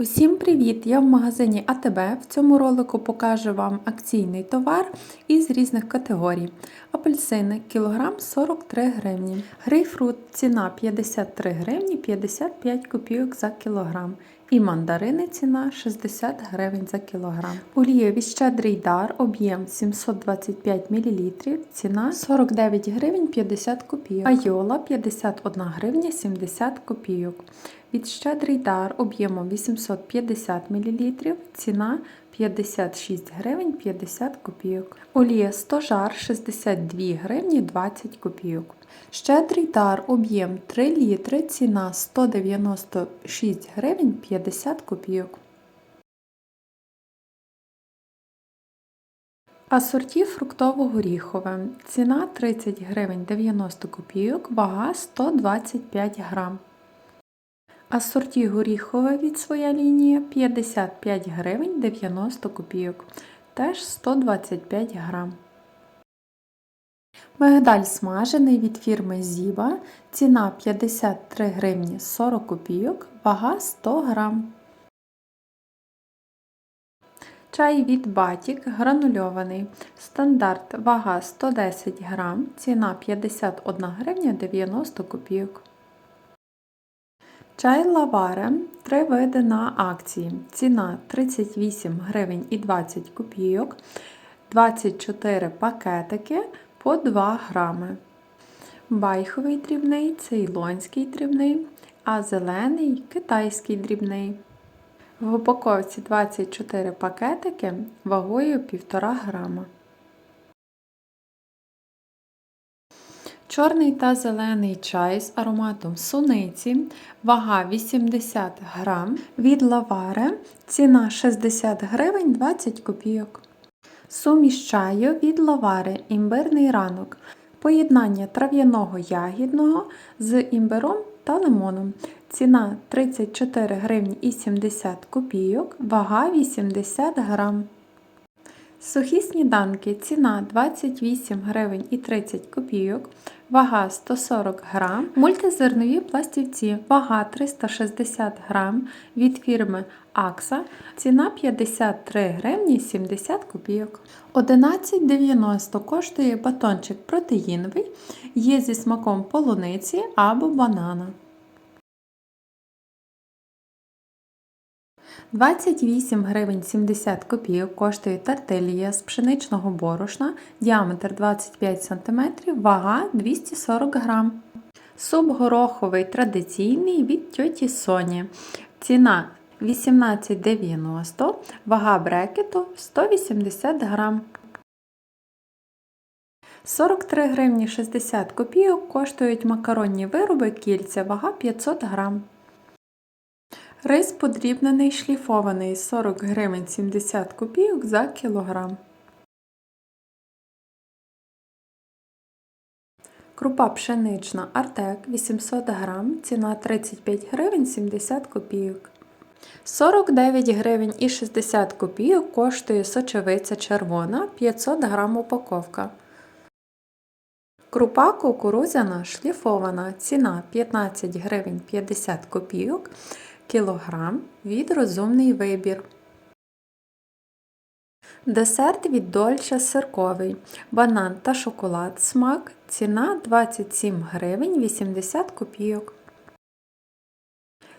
Усім привіт! Я в магазині АТБ. В цьому ролику покажу вам акційний товар із різних категорій. Апельсини кілограм 43 гривні. Грейпфрут ціна 53 гривні 55 копійок за кілограм. І мандарини ціна 60 гривень за кілограм. Олієвий щедрий дар, об'єм 725 мл, ціна 49 гривень 50 копійок. Айола 51 гривня 70 копійок. Від щедрий дар об'ємом 850 мл, ціна 56 гривень 50 копійок. Олія 100 жар 62 гривні 20 копійок. Щедрий дар об'єм 3 літри, ціна 196 гривень 50 копійок. Асорті фруктово-горіхове. Ціна 30 гривень 90 копійок, вага 125 грам. Асорті горіхове від своя лінія 55 гривень 90 копійок, теж 125 грам. Мигдаль смажений від фірми Зіба. Ціна 53 гривні 40 копійок, вага 100 грам. Чай від Батік гранульований. Стандарт вага 110 грам, ціна 51 гривня 90 копійок. Чай лаваре 3 види на акції. Ціна 38 гривень і 20 копійок, 24 пакетики по 2 грами. Байховий дрібний, цейлонський дрібний, а зелений китайський дрібний. В упаковці 24 пакетики вагою 1,5 грама. Чорний та зелений чай з ароматом суниці, вага 80 грам, від лаваре, ціна 60 гривень 20 копійок. Суміш чаю від лавари імбирний ранок. Поєднання трав'яного ягідного з імбиром та лимоном. Ціна 34 гривні і 70 копійок, вага 80 грам. Сухі сніданки ціна 28 гривень і 30 копійок, вага 140 грам, мультизернові пластівці, вага 360 грам від фірми Акса, ціна 53 гривні 70 копійок. 11,90 коштує батончик протеїновий, є зі смаком полуниці або банана. 28 гривень 70 копійок коштує тартилія з пшеничного борошна, діаметр 25 см, вага 240 г. Суп гороховий традиційний від тьоті Соні. Ціна 18,90 вага брекету 180 г. 43 гривні 60 копійок коштують макаронні вироби кільця, вага 500 грам. Рис подрібнений шліфований 40 гривень 70 копійок за кілограм. Крупа пшенична Артек 800 грам, ціна 35 гривень 70 копійок. 49 гривень і 60 копійок коштує сочевиця червона 500 грам упаковка. Крупа кукурудзяна шліфована, ціна 15 гривень 50 копійок кілограм від розумний вибір. Десерт від Дольче сирковий. Банан та шоколад смак. Ціна 27 гривень 80 копійок.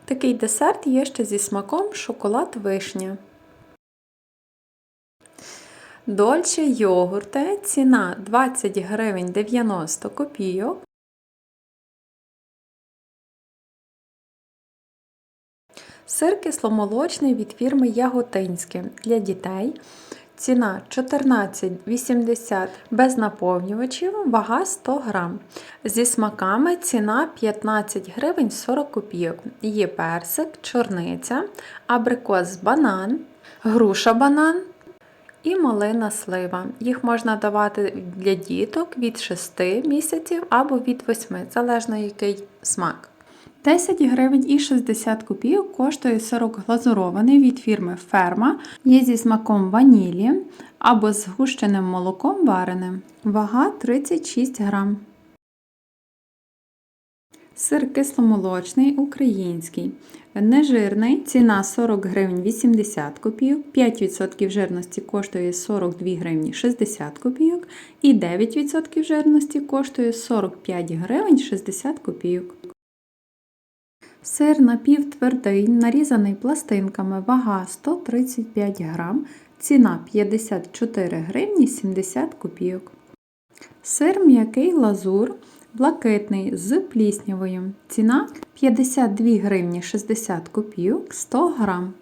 Такий десерт є ще зі смаком шоколад вишня. Дольче йогурте. Ціна 20 гривень 90 копійок. Сир кисломолочний від фірми Яготинське для дітей. Ціна 14,80 без наповнювачів, вага 100 грам. Зі смаками ціна 15 гривень 40 копійок. Є персик, чорниця, абрикос банан, груша банан і малина слива. Їх можна давати для діток від 6 місяців або від 8, залежно який смак. 10 гривень і 60 копійок коштує сирок глазурований від фірми Ферма. Є зі смаком ванілі або з гущеним молоком вареним. Вага 36 грам. Сир кисломолочний український. Нежирний, ціна 40 гривень 80 копійок, 5% жирності коштує 42 гривні 60 копійок і 9% жирності коштує 45 гривень 60 копійок. Сир напівтвердий, нарізаний пластинками, вага 135 грам, ціна 54 гривні 70 копійок. Сир м'який лазур, блакитний з пліснявою. Ціна 52 гривні 60 копійок 100 грам.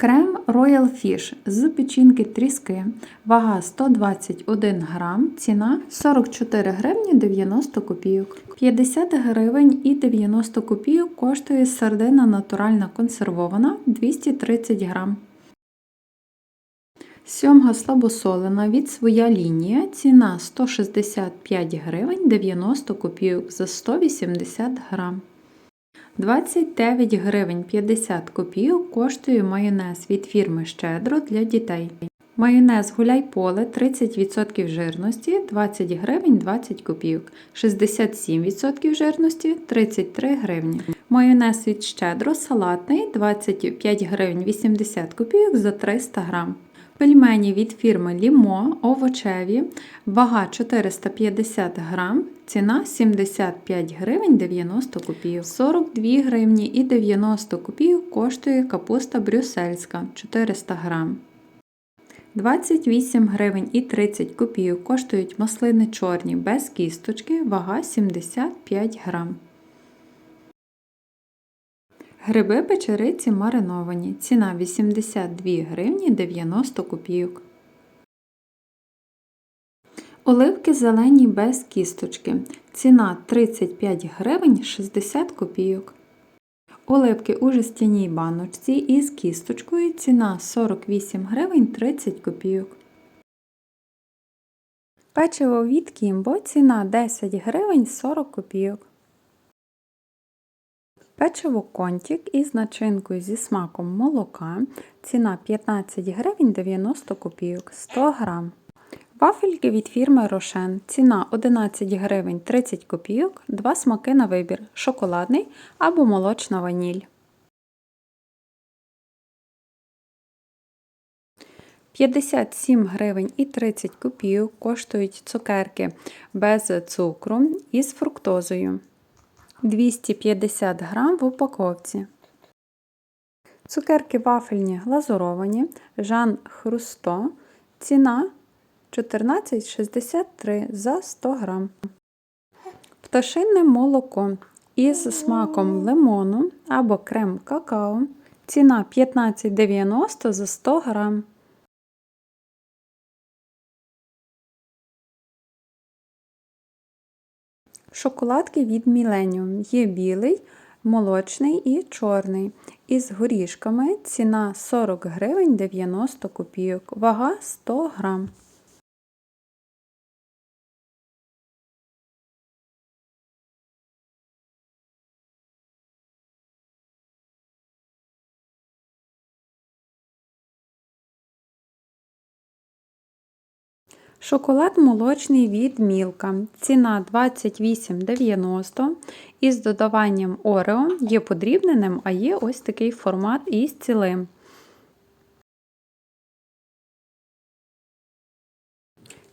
Крем Royal Fish з печінки тріски. Вага 121 грам, ціна 44 гривні 90 копійок. 50 гривень і 90 копійок коштує сардина натуральна консервована 230 грам. Сьомга слабосолена від своя лінія. Ціна 165 гривень 90 копійок за 180 грам. 29 гривень 50 копійок коштує майонез від фірми Щедро для дітей. Майонез гуляй-поле 30% жирності 20 гривень 20 копійок, 67% жирності 33 гривні. Майонез від Щедро салатний 25 гривень 80 копійок за 300 грам. Пельмені від фірми Лімо овочеві, вага 450 грам, ціна 75 гривень 90 копійок. 42 гривні і 90 копійок коштує капуста брюссельська 400 грам. 28 гривень і 30 копійок коштують маслини чорні без кісточки, вага 75 грам. Гриби печериці мариновані. Ціна 82 гривні 90 копійок. Оливки зелені без кісточки. Ціна 35 гривень 60 копійок. Оливки у жестяній баночці із кісточкою. Ціна 48 гривень 30 копійок. Печиво від Кімбо. Ціна 10 гривень 40 копійок. Печиво контік із начинкою зі смаком молока. Ціна 15 гривень 90 копійок 100 грам. Вафельки від фірми Рошен. Ціна 11 гривень 30 копійок, два смаки на вибір шоколадний або молочна ваніль. 57 гривень і 30 копійок коштують цукерки без цукру із фруктозою. 250 грам в упаковці. Цукерки вафельні глазуровані, Жан Хрусто. Ціна 14,63 за 100 грам. Пташинне молоко із смаком лимону або крем какао. Ціна 15,90 за 100 грам. Шоколадки від Millennium. Є білий, молочний і чорний. Із горішками ціна 40 гривень 90 копійок, вага 100 грам. Шоколад молочний від Мілка. Ціна 28,90 із додаванням Орео є подрібненим, а є ось такий формат із цілим.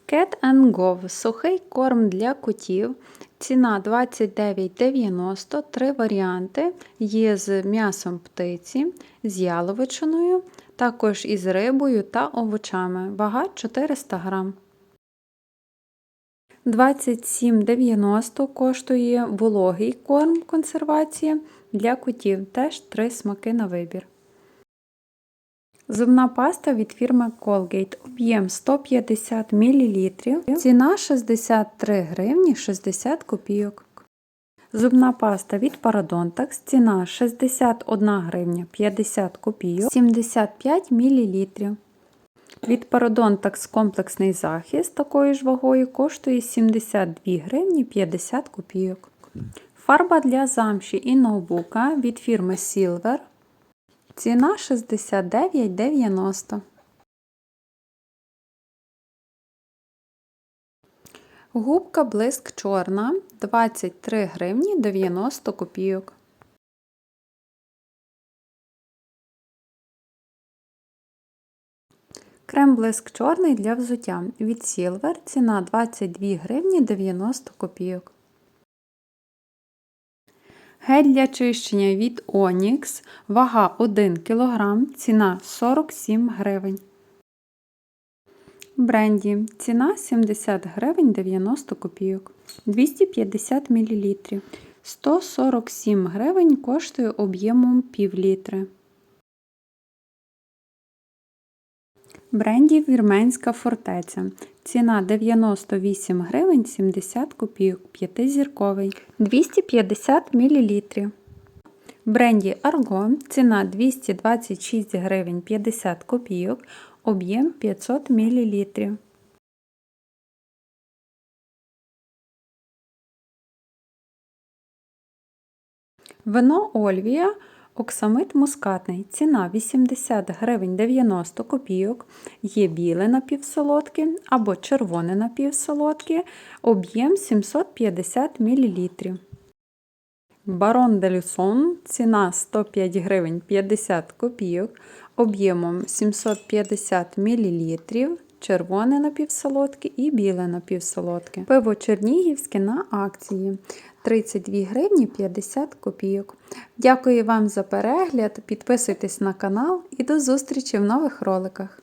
Cat Go сухий корм для котів. Ціна 29,90, три варіанти. Є з м'ясом птиці, з яловичиною, також із рибою та овочами. Вага 400 грам. 27,90 коштує вологий корм консервація для котів. Теж три смаки на вибір. Зубна паста від фірми Colgate. Об'єм 150 мл. Ціна 63 гривні 60 копійок. Зубна паста від Parodontax. Ціна 61 гривня 50 копійок 75 мл. Від Parodontax комплексний захист такою ж вагою коштує 72 гривні 50 копійок. Фарба для замші і ноутбука від фірми Silver. Ціна 69,90. Губка блиск чорна 23 гривні 90 копійок. Крем блиск чорний для взуття від Silver. Ціна 22 гривні 90 копійок. Гель для чищення від Onyx. Вага 1 кг. Ціна 47 гривень. Бренді. Ціна 70 гривень 90 копійок. 250 мл. 147 гривень коштує об'ємом пів літри. Бренді Вірменська фортеця. Ціна 98 гривень 70 копійок, 5-зірковий, 250 мл. Бренді Арго. Ціна 226 гривень 50 копійок, об'єм 500 мл. Вино Ольвія Оксамит мускатний. Ціна 80 гривень 90 копійок. Є біле напівсолодке або червоне напівсолодке. Об'єм 750 мл. Барон де Люсон. Ціна 105 гривень 50 копійок. Об'ємом 750 мл. Червоне напівсолодке і біле напівсолодке. Пиво Чернігівське на акції 32 гривні 50 копійок. Дякую вам за перегляд, підписуйтесь на канал і до зустрічі в нових роликах.